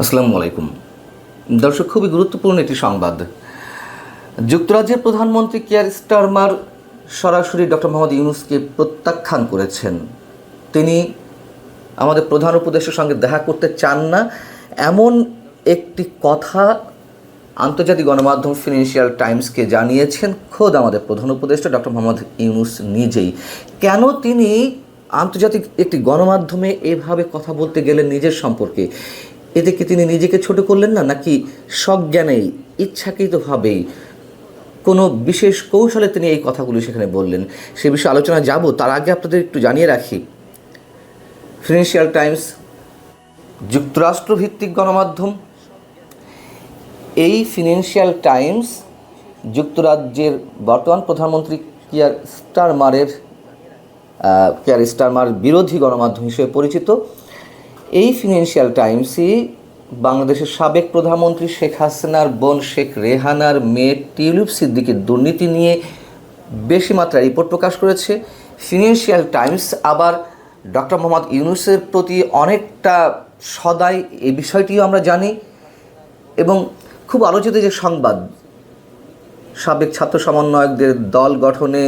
আসসালামু আলাইকুম। দর্শক, খুবই গুরুত্বপূর্ণ একটি সংবাদ। যুক্তরাজ্যের প্রধানমন্ত্রী কেয়ার স্টারমার সরাসরি ডক্টর মোহাম্মদ ইউনুসকে প্রত্যাখ্যান করেছেন। তিনি আমাদের প্রধান উপদেষ্টার সঙ্গে দেখা করতে চান না। এমন একটি কথা আন্তর্জাতিক গণমাধ্যম ফিনান্সিয়াল টাইমসকে জানিয়েছেন খোদ আমাদের প্রধান উপদেষ্টা ডক্টর মোহাম্মদ ইউনুস নিজেই। কেন তিনি আন্তর্জাতিক একটি গণমাধ্যমে এভাবে কথা বলতে গেলেন নিজের সম্পর্কে? এতে কি তিনি নিজেকে ছোট করলেন না, নাকি সজ্ঞানেই ইচ্ছাকৃতভাবেই কোনো বিশেষ কৌশলে তিনি এই কথাগুলি সেখানে বললেন। সে বিষয়ে আলোচনা যাব, তার আগে আপনাদের একটু জানিয়ে রাখি। ফিনান্সিয়াল টাইমস যুক্তরাষ্ট্রভিত্তিক গণমাধ্যম। এই ফিনান্সিয়াল টাইমস যুক্তরাজ্যের বর্তমান প্রধানমন্ত্রী কিয়ার স্টারমারের কিয়ার স্টারমার বিরোধী গণমাধ্যম হিসেবে পরিচিত। এই ফিনান্সিয়াল টাইমসই বাংলাদেশের সাবেক প্রধানমন্ত্রী শেখ হাসিনার বোন শেখ রেহানার মেয়ে টিউলিপ সিদ্দিকের দুর্নীতি নিয়ে বেশি মাত্রায় রিপোর্ট প্রকাশ করেছে। ফিনান্সিয়াল টাইমস আবার ডক্টর মোহাম্মদ ইউনুসের প্রতি অনেকটা সদাই এই বিষয়টিও আমরা জানি এবং খুব আলোচিত যে সংবাদ, সাবেক ছাত্র সমন্বয়কদের দল গঠনে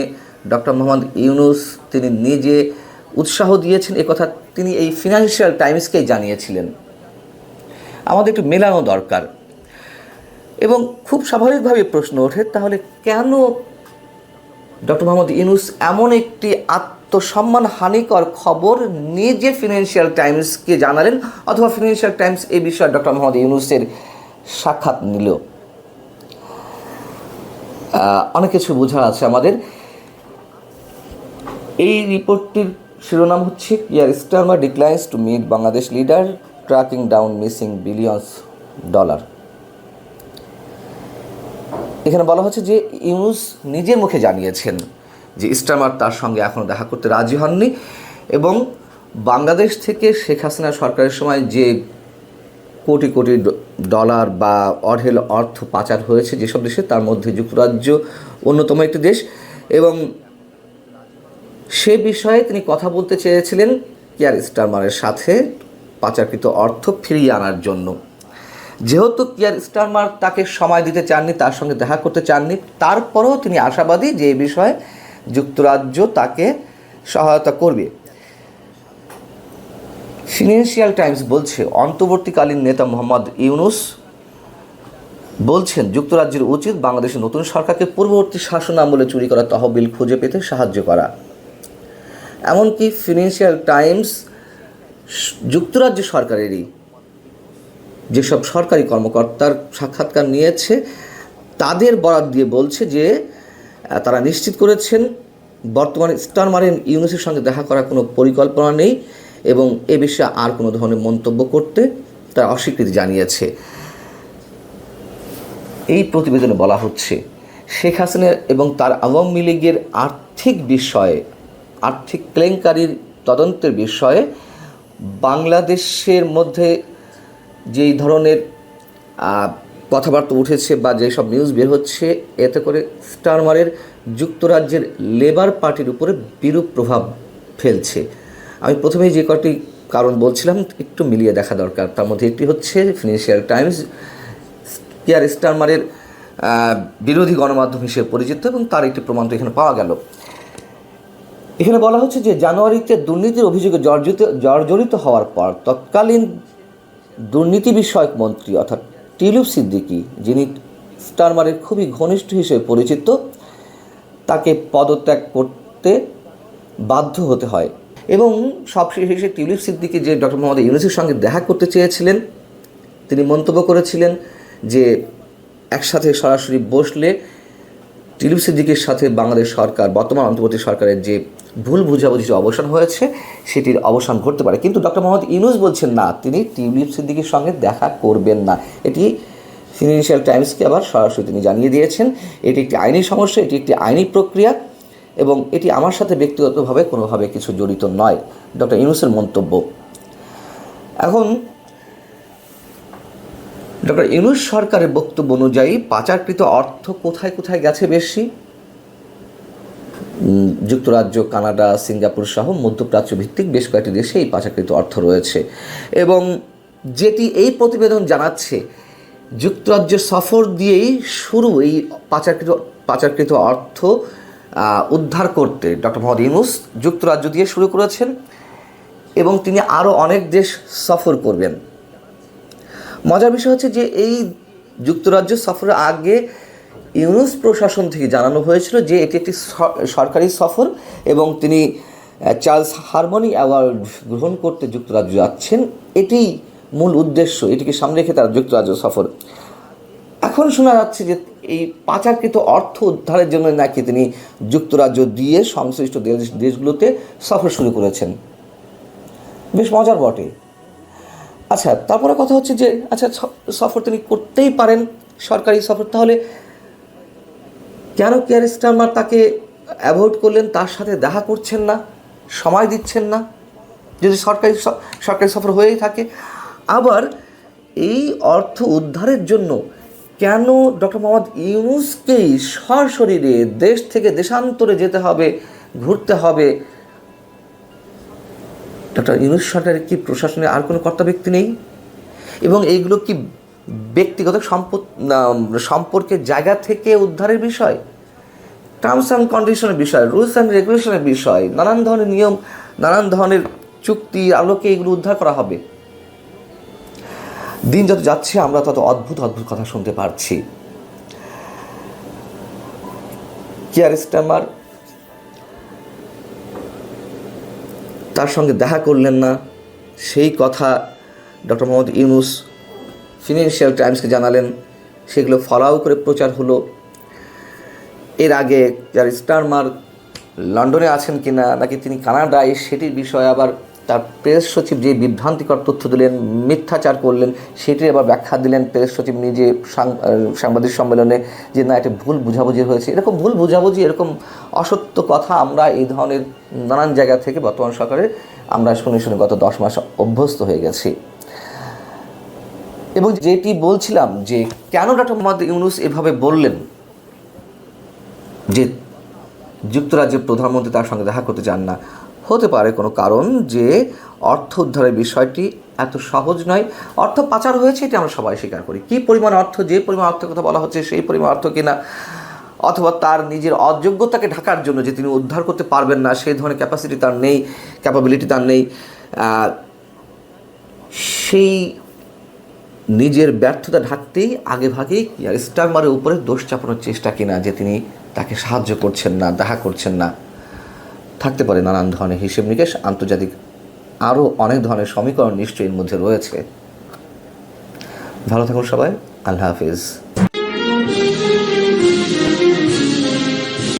ডক্টর মোহাম্মদ ইউনুস তিনি নিজে উৎসাহ দিয়েছেন এ কথা তিনি এই ফিনান্সিয়াল টাইমসকেই জানিয়েছিলেন। আমাদের একটু মেলানো দরকার। এবং খুব স্বাভাবিকভাবে প্রশ্ন ওঠে, তাহলে কেন ডক্টর মোহাম্মদ ইউনুস এমন একটি আত্মসম্মান হানিকর খবর নিজে ফিনান্সিয়াল টাইমসকে জানালেন, অথবা ফিনান্সিয়াল টাইমস এই বিষয়ে ডক্টর মোহাম্মদ ইউনুসের সাক্ষাৎ নিল? অনেক কিছু বোঝার আছে আমাদের। এই রিপোর্টটির শিরোনাম হচ্ছে Keir Starmer declines to meet Bangladesh leader tracking down missing billions dollar এখানে বলা হচ্ছে যে, ইউনুস নিজের মুখে জানিয়েছেন যে স্টারমার তার সঙ্গে এখনও দেখা করতে রাজি হননি এবং বাংলাদেশ থেকে শেখ হাসিনা সরকারের সময় যে কোটি কোটি ডলার বা অঢেল অর্থ পাচার হয়েছে যেসব দেশে, তার মধ্যে যুক্তরাজ্য অন্যতম একটি দেশ এবং সে বিষয়ে তিনি কথা বলতে চেয়েছিলেন কিয়ার স্টারমারের সাথে পাচারকৃত অর্থ ফিরিয়ে আনার জন্য। যেহেতু কিয়ার স্টারমার তাকে সময় দিতে চাননি, তার সঙ্গে দেখা করতে চাননি, তারপরেও তিনি আশাবাদী যে এই বিষয়ে যুক্তরাজ্য তাকে সহায়তা করবে। ফিনান্সিয়াল টাইমস বলছে, অন্তর্বর্তীকালীন নেতা মোহাম্মদ ইউনুস বলছেন, যুক্তরাজ্যের উচিত বাংলাদেশের নতুন সরকারকে পূর্ববর্তী শাসন আমলে চুরি করা তহবিল খুঁজে পেতে সাহায্য করা। এমনকি ফিনান্সিয়াল টাইমস যুক্তরাজ্য সরকারেরই যেসব সরকারি কর্মকর্তার সাক্ষাৎকার নিয়েছে, তাদের বরাদ দিয়ে বলছে যে তারা নিশ্চিত করেছেন বর্তমানে স্টারমারিন ইউনুসের সঙ্গে দেখা করার কোনো পরিকল্পনা নেই এবং এ বিষয়ে আর কোনো ধরনের মন্তব্য করতে তারা অস্বীকৃতি জানিয়েছে। এই প্রতিবেদনে বলা হচ্ছে, শেখ হাসিনা এবং তার আওয়ামী লীগের আর্থিক বিষয়ে আর্থিক কেলেঙ্কারির তদন্তের বিষয়ে বাংলাদেশের মধ্যে যেই ধরনের কথাবার্তা উঠেছে বা যেসব নিউজ বের হচ্ছে, এতে করে স্টারমারের যুক্তরাজ্যের লেবার পার্টির উপরে বিরূপ প্রভাব ফেলছে। আমি প্রথমেই যে কটি কারণ বলছিলাম, একটু মিলিয়ে দেখা দরকার। তার মধ্যে একটি হচ্ছে ফিনান্সিয়াল টাইমস কেয়ার স্টারমারের বিরোধী গণমাধ্যম হিসেবে পরিচিত এবং তার একটি প্রমাণ তো এখানে পাওয়া গেল। এখানে বলা হচ্ছে যে জানুয়ারিতে দুর্নীতির অভিযোগে জর্জরিত জর্জরিত হওয়ার পর তৎকালীন দুর্নীতি বিষয়ক মন্ত্রী অর্থাৎ টিলুপ সিদ্দিকী, যিনি স্টারমারের খুবই ঘনিষ্ঠ হিসেবে পরিচিত, তাকে পদত্যাগ করতে বাধ্য হতে হয়। এবং সবশেষে টিউলিপ সিদ্দিকি যে ডক্টর মোহাম্মদ ইউনুসের সঙ্গে দেখা করতে চেয়েছিলেন, তিনি মন্তব্য করেছিলেন যে একসাথে সরাসরি বসলে টিলিপ সিদ্দিকের সাথে বাংলাদেশ সরকার, বর্তমান অন্তর্বর্তী সরকারের যে ভুল বুঝাবুঝি যে অবসান হয়েছে, সেটির অবসান ঘটতে পারে। কিন্তু ডক্টর মোহাম্মদ ইউনুস বলছেন, না, তিনি টিউলিপ সিদ্দিকের সঙ্গে দেখা করবেন না। এটি ফিনান্সিয়াল টাইমসকে আবার সরাসরি তিনি জানিয়ে দিয়েছেন, এটি একটি আইনি সমস্যা, এটি একটি আইনি প্রক্রিয়া এবং এটি আমার সাথে ব্যক্তিগতভাবে কোনোভাবে কিছু জড়িত নয়। ডক্টর ইউনুসের মন্তব্য। এখন, ডক্টর ইউনুস সরকারের বক্তব্য অনুযায়ী পাচারকৃত অর্থ কোথায় কোথায় গেছে বেশি? যুক্তরাজ্য, কানাডা, সিঙ্গাপুর সহ মধ্যপ্রাচ্য ভিত্তিক বেশ কয়েকটি দেশে এই পাচারকৃত অর্থ রয়েছে। এবং যেটি এই প্রতিবেদন জানাচ্ছে যুক্তরাজ্যের সফর দিয়েই শুরু এই পাচারকৃত পাচারকৃত অর্থ উদ্ধার করতে। ডক্টর মোহাম্মদ ইউনুস যুক্তরাজ্য দিয়ে শুরু করেছেন এবং তিনি আরও অনেক দেশ সফর করবেন। মজার বিষয় হচ্ছে যে এই যুক্তরাজ্য সফরের আগে ইউনুস প্রশাসন থেকে জানানো হয়েছিল যে এটি একটি সরকারি সফর এবং তিনি চার্লস হারমোনি অ্যাওয়ার্ড গ্রহণ করতে যুক্তরাজ্য যাচ্ছেন। এটি মূল উদ্দেশ্য, এটিকে সামনে রেখে তার যুক্তরাজ্য সফর। এখন শোনা যাচ্ছে যে এই পাচারকৃত অর্থ উদ্ধারের জন্য নাকি তিনি যুক্তরাজ্য দিয়ে সংশ্লিষ্ট দেশ- দেশগুলোতে সফর শুরু করেছেন। বেশ মজার বটে। আচ্ছা তারপরে কথা হচ্ছে যে আচ্ছা সফর তিনি করতেই পারেন। সরকারি সফর, তাহলে কেন কেয়ার স্টারমার তাকে অ্যাভয়েড করলেন? তার সাথে দেখা করছেন না, সময় দিচ্ছেন না। যদি সরকারি সরকারি সফর হয়েই থাকে। আবার এই অর্থ উদ্ধারের জন্য কেন ডক্টর মোহাম্মদ ইউনুসকেই সশরীরে দেশ থেকে দেশান্তরে যেতে হবে, ঘুরতে হবে? ডক্টর ইউনুস সরকারের কি প্রশাসনে আর কোনো কর্তা ব্যক্তি নেই? এবং এইগুলো কি ব্যক্তিগত সম্পর্কের জায়গা থেকে উদ্ধারের বিষয় টার্মস অ্যান্ড কন্ডিশনের বিষয় রুলস অ্যান্ড রেগুলেশনের বিষয়, নানান ধরনের নিয়ম, নানান ধরনের চুক্তি, আলোকে এগুলো উদ্ধার করা হবে। দিন যত যাচ্ছে, আমরা তত অদ্ভুত অদ্ভুত কথা শুনতে পারছি। কেয়ার স্ট্যামার তার সঙ্গে দেখা করলেন না। সেই কথা ডক্টর মোহাম্মদ ইউনুস ফিনান্সিয়াল টাইমসকে জানালেন, সেগুলো ফলাও করে প্রচার হলো। এর আগে যার স্টারমার লন্ডনে আছেন কিনা, নাকি তিনি কানাডায়, সেটির বিষয়ে আবার তার প্রেস সচিব যে বিভ্রান্তিকর তথ্য দিলেন, মিথ্যাচার করলেন, সেটির আবার ব্যাখ্যা দিলেন প্রেস সচিব নিজে সাংবাদিক সম্মেলনে যে না, এটা ভুল বুঝাবুঝি হয়েছে। এরকম ভুল বুঝাবুঝি, এরকম অসত্য কথা আমরা এই ধরনের নানান জায়গা থেকে বর্তমান সরকারে আমরা শুনে শুনে গত দশ মাস অভ্যস্ত হয়ে গেছি। এবং যেটি বলছিলাম যে, কেন ডক্টর মোহাম্মদ ইউনুস এভাবে বললেন যে, যুক্তরাজ্যের প্রধানমন্ত্রী তার সঙ্গে দেখা করতে চান না? হতে পারে কোনো কারণ যে, অর্থ উদ্ধারের বিষয়টি এত সহজ নয়। অর্থ পাচার হয়েছে, এটা আমরা সবাই স্বীকার করি। কী পরিমাণ অর্থ, যে পরিমাণ অর্থের কথা বলা হচ্ছে, সেই পরিমাণ অর্থ কিনা? অথবা তার নিজের অযোগ্যতাকে ঢাকার জন্য যে তিনি উদ্ধার করতে পারবেন না, সেই ধরনের ক্যাপাসিটি তার নেই ক্যাপাবিলিটি তার নেই সেই নিজের ব্যর্থতা ঢাকতেই আগেভাগেই স্টারমারের উপরে দোষ চাপানোর চেষ্টা কিনা যে তিনি তাকে সাহায্য করছেন না, দেখা করছেন না। থাকতে পারে নানান ধরনের হিসেব নিকেশ, আন্তর্জাতিক আরও অনেক ধরনের সমীকরণ নিশ্চয়ই এর মধ্যে রয়েছে। ভালো থাকুন সবাই, আল্লাহ হাফিজ।